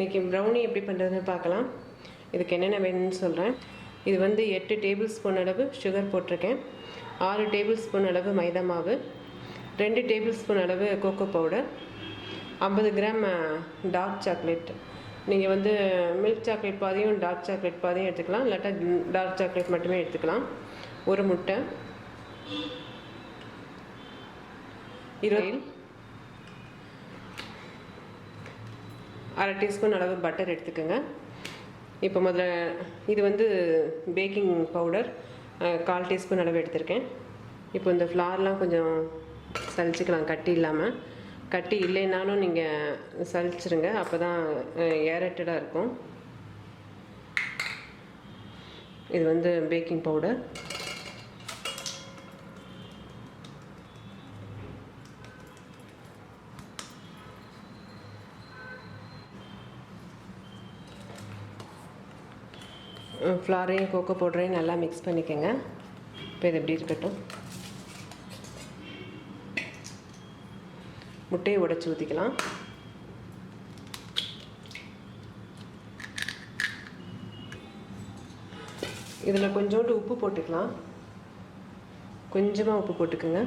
இன்றைக்கி ப்ரௌனி எப்படி பண்ணுறதுன்னு பார்க்கலாம். இதுக்கு என்னென்ன வேணும்னு சொல்கிறேன் இது வந்து எட்டு டேபிள் ஸ்பூன் அளவு சுகர் போட்டிருக்கேன். ஆறு டேபிள் ஸ்பூன் அளவு மைதா மாவு. ரெண்டு டேபிள் ஸ்பூன் அளவு கோகோ பவுடர் ஐம்பது கிராம் டார்க் சாக்லேட் நீங்கள் வந்து மில்க் சாக்லேட் பாதியும் டார்க் சாக்லேட் பாதியும் எடுத்துக்கலாம். இல்லாட்டா டார்க் சாக்லேட் மட்டுமே எடுத்துக்கலாம். ஒரு முட்டை. இருபது அரை டீஸ்பூன் அளவு பட்டர் எடுத்துக்கோங்க. இப்போ முதல்ல இது வந்து பேக்கிங் பவுடர் கால் டீஸ்பூன் அளவு எடுத்திருக்கேன். இப்போ இந்த ஃப்ளார்லாம் கொஞ்சம் சலிச்சுக்கலாம் கட்டி இல்லாமல் கட்டி இல்லைனாலும் நீங்கள் சலிச்சிருங்க அப்போ தான் ஏரட்டடாக இருக்கும். இது வந்து பேக்கிங் பவுடர் ஃப்ளாரையும் கோகோ பவுடரையும் நல்லா மிக்ஸ் பண்ணிக்கோங்க. இப்போ இது எப்படி இருக்கட்டும்? முட்டையை உடச்சி ஊற்றிக்கலாம் இதில் கொஞ்சோண்டு உப்பு போட்டுக்கலாம். கொஞ்சமாக உப்பு போட்டுக்கோங்க.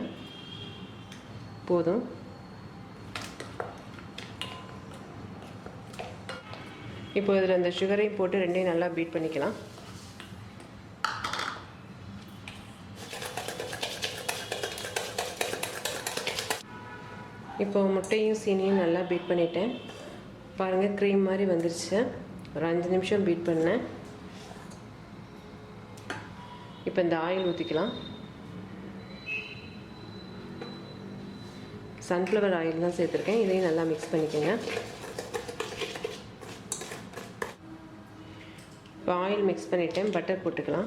போதும். இப்போ இதில் இந்த சுகரையும் போட்டு ரெண்டையும் நல்லா பீட் பண்ணிக்கலாம். இப்போ முட்டையும் சீனியும் நல்லா பீட் பண்ணிட்டேன். பாருங்கள் க்ரீம் மாதிரி வந்துருச்சு. ஒரு அஞ்சு நிமிஷம் பீட் பண்ணேன். இப்போ இந்த ஆயில் ஊற்றிக்கலாம் சன்ஃப்ளவர் ஆயில் தான் சேர்த்துருக்கேன். இதையும் நல்லா மிக்ஸ் பண்ணிக்கோங்க. இப்போ ஆயில் மிக்ஸ் பண்ணிவிட்டேன் பட்டர் போட்டுக்கலாம்.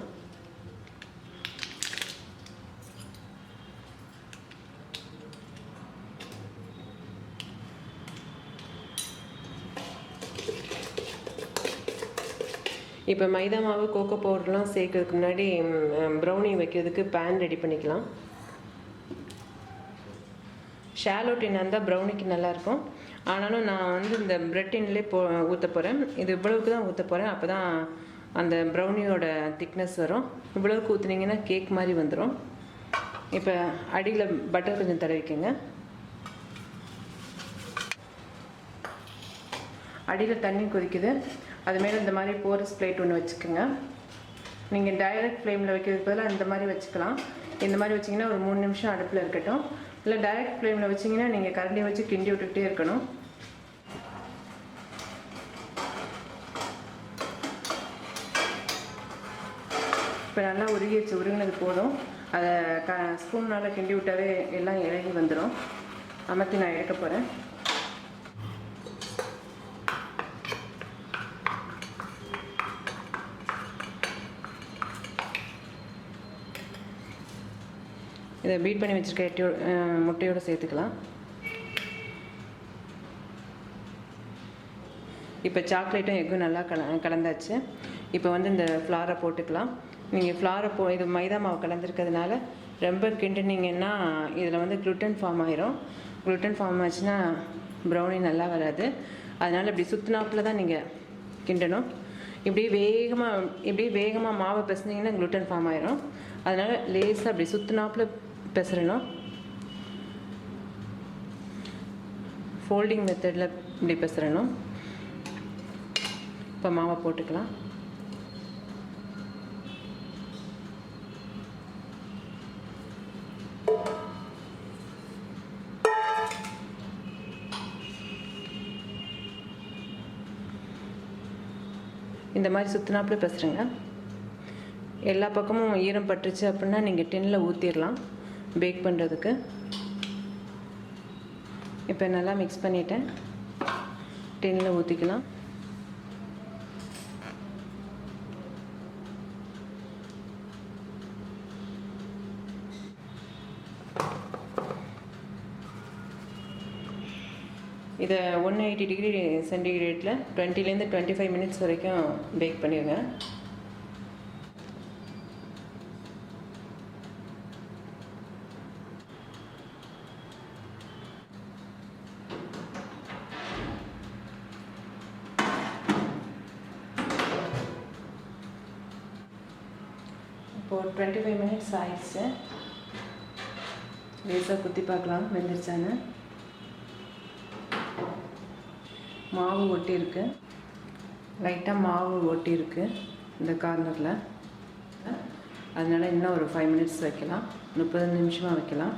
இப்போ மைதா மாவு கோகோ பவுடர்லாம் சேர்க்கறதுக்கு முன்னாடி ப்ரௌனி வைக்கிறதுக்கு பேன் ரெடி பண்ணிக்கலாம். ஷாலோ டின் இருந்தால் ப்ரௌனிக்கு நல்லாயிருக்கும் ஆனாலும் நான் வந்து இந்த பிரெட்டின்லேயே போ ஊற்ற போகிறேன் இது இவ்வளவுக்கு தான் ஊற்ற போகிறேன் அப்போ தான் அந்த ப்ரௌனியோட திக்னஸ் வரும். இவ்வளவுக்கு ஊற்றுனீங்கன்னா கேக் மாதிரி வந்துடும் இப்போ அடியில் பட்டர் கொஞ்சம் தடவிக்கோங்க. அடியில் தண்ணி கொதிக்குது. அது மேலே இந்த மாதிரி போரஸ் பிளேட் ஒன்று வச்சுக்கோங்க. நீங்கள் டைரக்ட் ஃப்ளேமில் வைக்கிறதுக்கு பதிலாக இந்த மாதிரி வச்சுக்கலாம். இந்த மாதிரி வச்சிங்கன்னா ஒரு மூணு நிமிஷம் அடுப்பில் இருக்கட்டும். இல்லை டைரக்ட் ஃப்ளேமில் வச்சிங்கன்னா நீங்கள் கரண்டியை வச்சு கிண்டி விட்டுக்கிட்டே இருக்கணும். இப்போ நல்லா உருகிடுச்சு உருகினது போதும். அதை க ஸ்பூன்னால் கிண்டி விட்டாவே எல்லாம் இறங்கி வந்துடும் அமர்த்தி நான் எடுக்க போகிறேன் இதை பீட் பண்ணி வச்சுருக்க எட்டியோ முட்டையோடு சேர்த்துக்கலாம். இப்போ சாக்லேட்டும் எக்கும் நல்லா கல கலந்தாச்சு. இப்போ வந்து இந்த ஃப்ளாரை போட்டுக்கலாம். நீங்கள் ஃப்ளாரை போ இது மைதா மாவு கலந்துருக்கிறதுனால ரொம்ப கிண்டுனீங்கன்னா இதில் வந்து க்ளூட்டன் ஃபார்ம் ஆயிரும். க்ளூட்டன் ஃபார்ம் ஆச்சுன்னா ப்ரௌனி நல்லா வராது. அதனால் இப்படி சுற்றுனாப்பில் தான் நீங்கள் கிண்டணும். இப்படி வேகமாக இப்படி வேகமாக மாவை பிசைஞ்சிங்கன்னா க்ளூட்டன் ஃபார்ம் ஆயிரும். அதனால் லேசாக அப்படி சுற்றுனாப்பில் பிசறணும் ஃபோல்டிங் மெத்தடில் இப்படி பிசறணும் இப்போ மாவை போட்டுக்கலாம். இந்த மாதிரி சுற்றினாப்புல பேசுகிறேங்க எல்லா பக்கமும் ஈரம் பட்டுருச்சு அப்படின்னா நீங்கள் டின்னில் ஊற்றிடலாம் பேக் பண்ணுறதுக்கு இப்போ நல்லா மிக்ஸ் பண்ணிவிட்டேன் டென்னில் ஊற்றிக்கலாம் இதை ஒன் எயிட்டி டிகிரி சென்டிகிரேட்டில் டுவெண்ட்டிலேருந்து டுவெண்ட்டி ஃபைவ் மினிட்ஸ் வரைக்கும் பேக் பண்ணிடுங்க இப்போது டுவெண்ட்டி ஃபைவ் மினிட்ஸ் ஆயிடுச்சு. லேசாக குத்தி பார்க்கலாம் வெந்துருச்சான்னு. மாவு ஒட்டி இருக்கு லைட்டாக மாவு ஒட்டி இருக்கு இந்த கார்னரில் அதனால் இன்னும் ஒரு ஃபைவ் மினிட்ஸ் வைக்கலாம். முப்பது நிமிஷமாக வைக்கலாம்.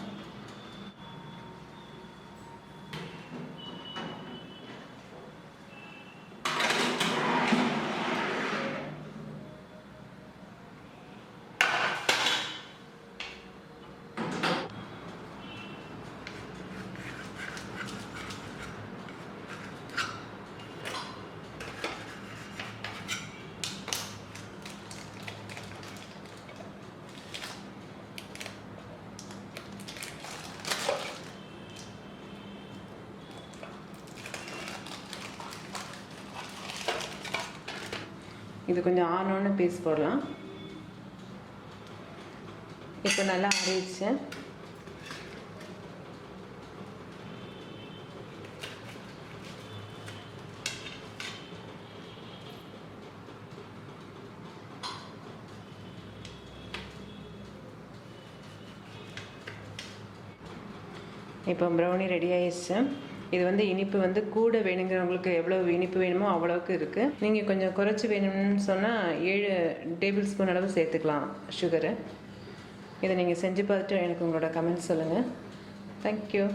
இது கொஞ்சம் ஆனோன்னு பீஸ் போடலாம். இப்போ நல்லா ஆறிடுச்சு. இப்போ ப்ரௌனி ரெடி ஆயிடுச்சு. இது வந்து இனிப்பு வந்து கூட வேணுங்கிறவங்களுக்கு எவ்வளோ இனிப்பு வேணுமோ அவ்வளோவுக்கு இருக்குது நீங்கள் கொஞ்சம் குறைச்சி வேணும்னு சொன்னால் ஏழு டேபிள் ஸ்பூன் அளவு சேர்த்துக்கலாம் சுகரு இதை நீங்கள் செஞ்சு பார்த்துட்டு எனக்கு உங்களோட கமெண்ட் சொல்லுங்கள் தேங்க்யூ